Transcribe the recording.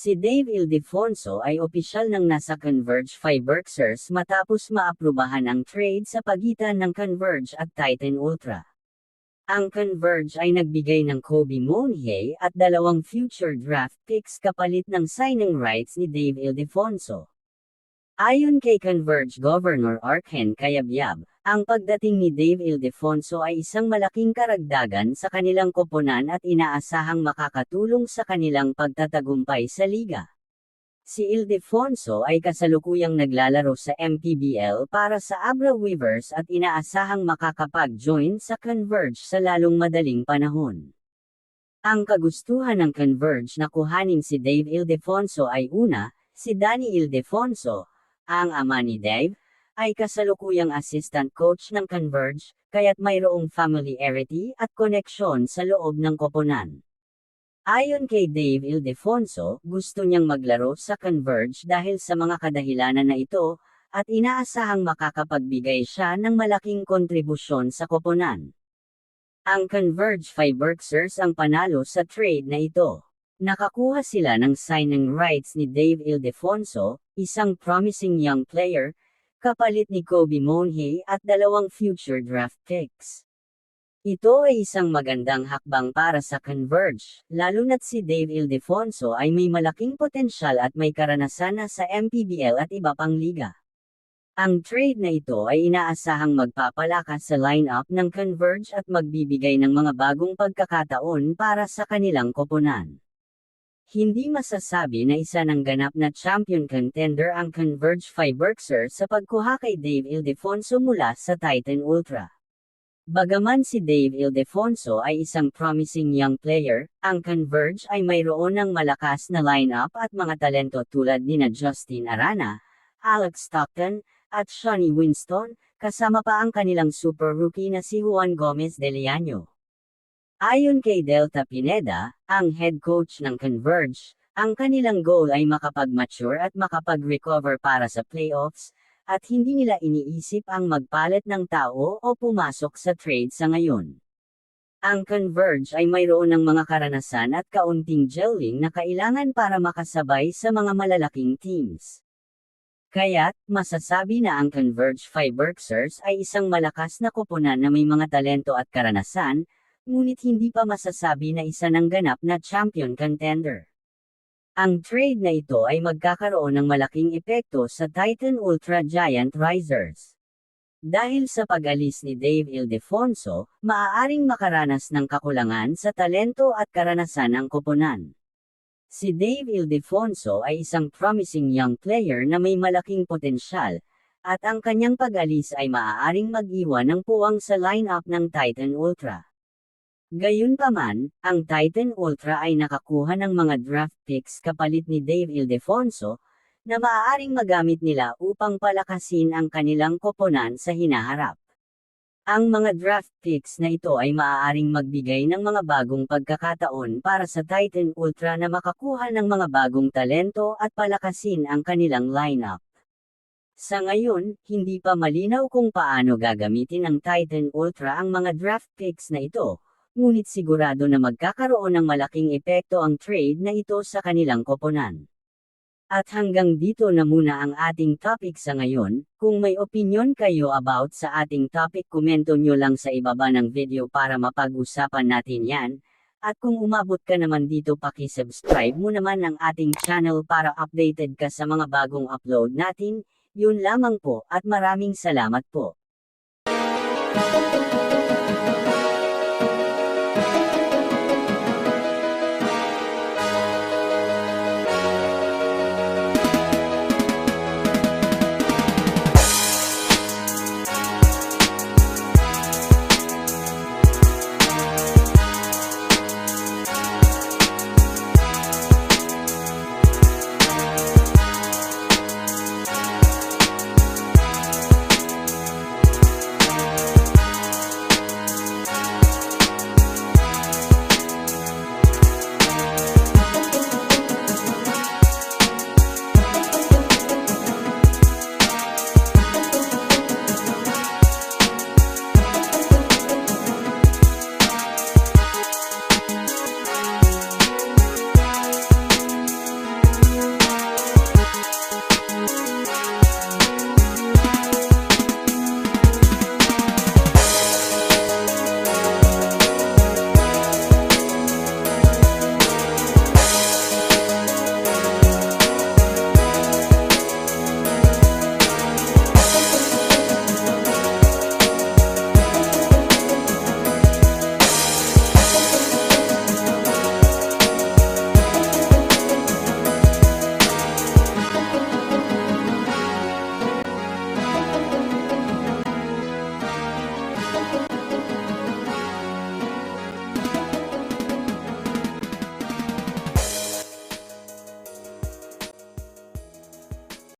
Si Dave Ildefonso ay opisyal ng nasa Converge Fiberxers matapos maaprubahan ang trade sa pagitan ng Converge at Titan Ultra. Ang Converge ay nagbigay ng Kobe Monye at dalawang future draft picks kapalit ng signing rights ni Dave Ildefonso. Ayon kay Converge Governor Arken Kayabyab, ang pagdating ni Dave Ildefonso ay isang malaking karagdagan sa kanilang koponan at inaasahang makakatulong sa kanilang pagtatagumpay sa liga. Si Ildefonso ay kasalukuyang naglalaro sa MPBL para sa Abra Weavers at inaasahang makakapag-join sa Converge sa lalong madaling panahon. Ang kagustuhan ng Converge na kuhanin si Dave Ildefonso ay una, si Danny Ildefonso, ang ama ni Dave, ay kasalukuyang assistant coach ng Converge, kaya't mayroong familiarity at koneksyon sa loob ng koponan. Ayon kay Dave Ildefonso, gusto niyang maglaro sa Converge dahil sa mga kadahilanan na ito, at inaasahang makakapagbigay siya ng malaking kontribusyon sa koponan. Ang Converge Fiberxers ang panalo sa trade na ito. Nakakuha sila ng signing rights ni Dave Ildefonso, isang promising young player, kapalit ni Kobe Monhe at dalawang future draft picks. Ito ay isang magandang hakbang para sa Converge, lalo na't si Dave Ildefonso ay may malaking potensyal at may karanasan na sa MPBL at iba pang liga. Ang trade na ito ay inaasahang magpapalakas sa lineup ng Converge at magbibigay ng mga bagong pagkakataon para sa kanilang koponan. Hindi masasabi na isa ng ganap na champion contender ang Converge Fiberxer sa pagkuha kay Dave Ildefonso mula sa Titan Ultra. Bagaman si Dave Ildefonso ay isang promising young player, ang Converge ay mayroon ng malakas na lineup at mga talento tulad nina Justin Arana, Alex Stockton, at Shawnee Winston, kasama pa ang kanilang super rookie na si Juan Gomez de Leaño. Ayon kay Delta Pineda, ang head coach ng Converge, ang kanilang goal ay makapag-mature at makapag-recover para sa playoffs, at hindi nila iniisip ang magpalit ng tao o pumasok sa trade sa ngayon. Ang Converge ay mayroon ng mga karanasan at kaunting gelling na kailangan para makasabay sa mga malalaking teams. Kaya't, masasabi na ang Converge Fiberxers ay isang malakas na koponan na may mga talento at karanasan, ngunit hindi pa masasabi na isa ng ganap na champion contender. Ang trade na ito ay magkakaroon ng malaking epekto sa Titan Ultra Giant Risers. Dahil sa pag-alis ni Dave Ildefonso, maaaring makaranas ng kakulangan sa talento at karanasan ng koponan. Si Dave Ildefonso ay isang promising young player na may malaking potensyal, at ang kanyang pag-alis ay maaaring mag-iwan ng puwang sa lineup ng Titan Ultra. Gayunpaman, ang Titan Ultra ay nakakuha ng mga draft picks kapalit ni Dave Ildefonso, na maaaring magamit nila upang palakasin ang kanilang koponan sa hinaharap. Ang mga draft picks na ito ay maaaring magbigay ng mga bagong pagkakataon para sa Titan Ultra na makakuha ng mga bagong talento at palakasin ang kanilang lineup. Sa ngayon, hindi pa malinaw kung paano gagamitin ng Titan Ultra ang mga draft picks na ito, ngunit sigurado na magkakaroon ng malaking epekto ang trade na ito sa kanilang koponan. At hanggang dito na muna ang ating topic sa ngayon, kung may opinion kayo about sa ating topic komento nyo lang sa ibaba ng video para mapag-usapan natin yan, at kung umabot ka naman dito paki-subscribe mo naman ang ating channel para updated ka sa mga bagong upload natin, yun lamang po at maraming salamat po.